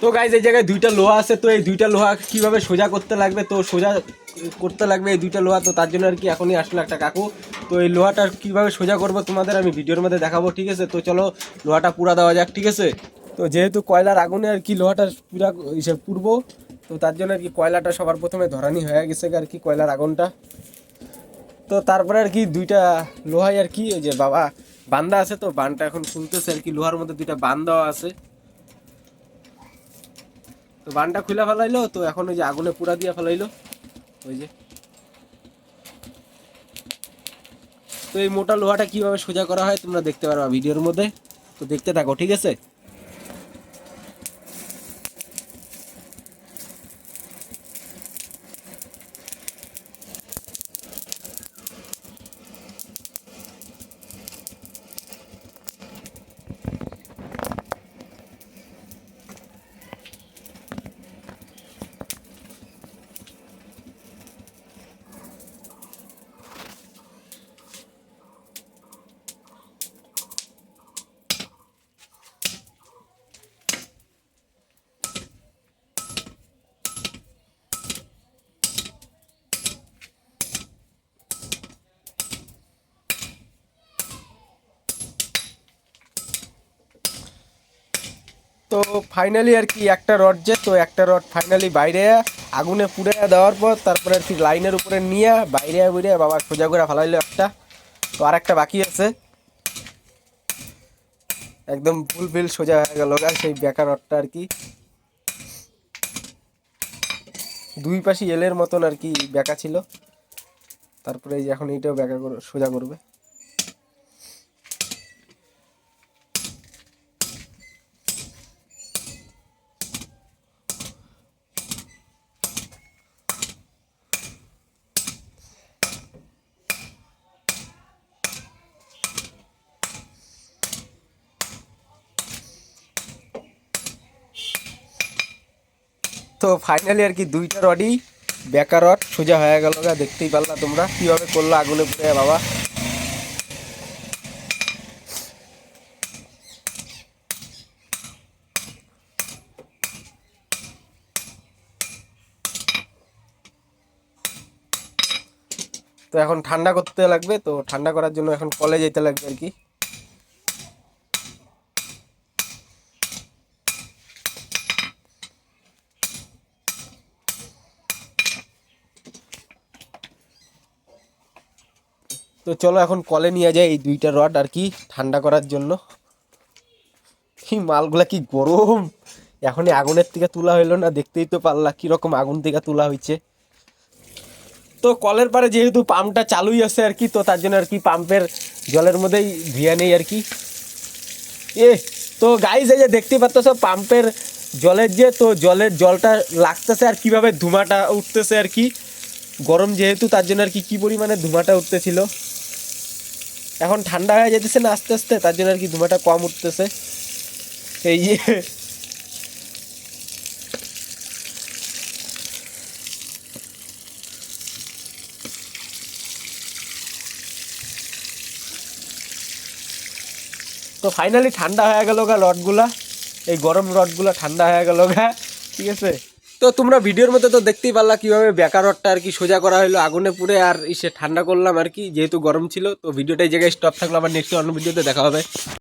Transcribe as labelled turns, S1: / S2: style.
S1: তো গাইজ এই জায়গায় দুইটা লোহা আছে, তো এই দুইটা লোহা কীভাবে সোজা করতে লাগবে? তো সোজা করতে লাগবে এই দুইটা লোহা, তো তার জন্য আর কি এখনই আসলো একটা কাকু। তো এই লোহাটা কীভাবে সোজা করব তোমাদের আমি ভিডিওর মধ্যে দেখাবো, ঠিক আছে? তো চলো লোহাটা পুরা দেওয়া যাক, ঠিক আছে? তো যেহেতু কয়লার আগুনে আর কি লোহাটা পুরা ইসে পুরবো তো তার জন্য আর কি কয়লাটা সবার প্রথমে ধরানি হয়ে গেছে আর কি কয়লার আগুনটা। তো তারপরে আর কি দুইটা লোহাই আর কি যে বাবা বান্দা আছে তো, বানটা এখন খুলতেছে আর কি, লোহার মধ্যে দুইটা বান দেওয়া আছে। তো বানটা খুলে ফেলাইলো, তো এখন ওই যে আগুনে পুরা দিয়ে ফেলাইলো। ওই যে। তো এই মোটা লোহাটা কীভাবে সোজা করা হয় তোমরা দেখতে পারবা ভিডিওর মধ্যে। তো দেখতে থাকো, ঠিক আছে? তো ফাইনালি আর কি একটা রড যে, তো একটা রড ফাইনালি বাইরে আগুনে পুড়ে দেওয়ার পর তারপরে আর কি লাইনের উপরে নিয়ে, বাইরে বুড়ে বাবা সোজা করে ফেলাইলো একটা। তো আর একটা বাকি আছে। একদম ফুল ফিল সোজা হয়ে গেল গা সেই বেকার রডটা আর কি। দুই পাশে এলের মতন আর কি বেকা ছিল। তারপরে এখন এইটাও বেকা সোজা করবে। তো ফাইনালি আর কি দুইটা রডই বেকার রড, সোজা হয়ে গেল দেখতেই পারলা তোমরা। কীভাবে করল আগুনে পুড়ে বাবা। তো এখন ঠান্ডা করতে লাগবে, তো ঠান্ডা করার জন্য এখন কলে যেতে লাগবে আর কি। তো চলো এখন কলে নিয়ে যাই এই দুইটা রড আর কি, ঠান্ডা করার জন্য। এই মালগুলা কি গরম? এখনই আগুনের থেকে তোলা হইল না, দেখতেই তো পারলা কীরকম আগুন থেকে তোলা হয়েছে তো কলের পারে যেহেতু পাম্পটা চালুই আছে আর কি, তো তার জন্য আর কি পাম্পের জলের মধ্যেই ভিয়া নেই আর কি। এ, তো গাইজ এই যে দেখতে পাচ্ছ পাম্পের জলের যে, তো জলের জলটা লাগতেছে আর কীভাবে ধুমাটা উঠতেছে আর কি। গরম যেহেতু, তার জন্য আর কি কি পরিমাণে ধুমাটা উঠতেছিল। এখন ঠান্ডা হয়ে যেতেছে না আস্তে আস্তে, তার জন্য আর কি ধুমাটা কম উঠতেছে। এই যে। তো ফাইনালি ঠান্ডা হয়ে গেল গা রডগুলা। এই গরম রডগুলা ঠান্ডা হয়ে গেল গা, ঠিক আছে? তো তোমরা ভিডিওর মধ্যে তো দেখতেই পারলা কীভাবে বেকার রডটা আর কি সোজা করা হলো আগুনে পুড়ে আর ইসে ঠান্ডা করলাম আর কি, যেহেতু গরম ছিল, তো ভিডিওটা এই জায়গায় স্টপ থাকল, আবার নেক্সট অন্য ভিডিওতে দেখা হবে।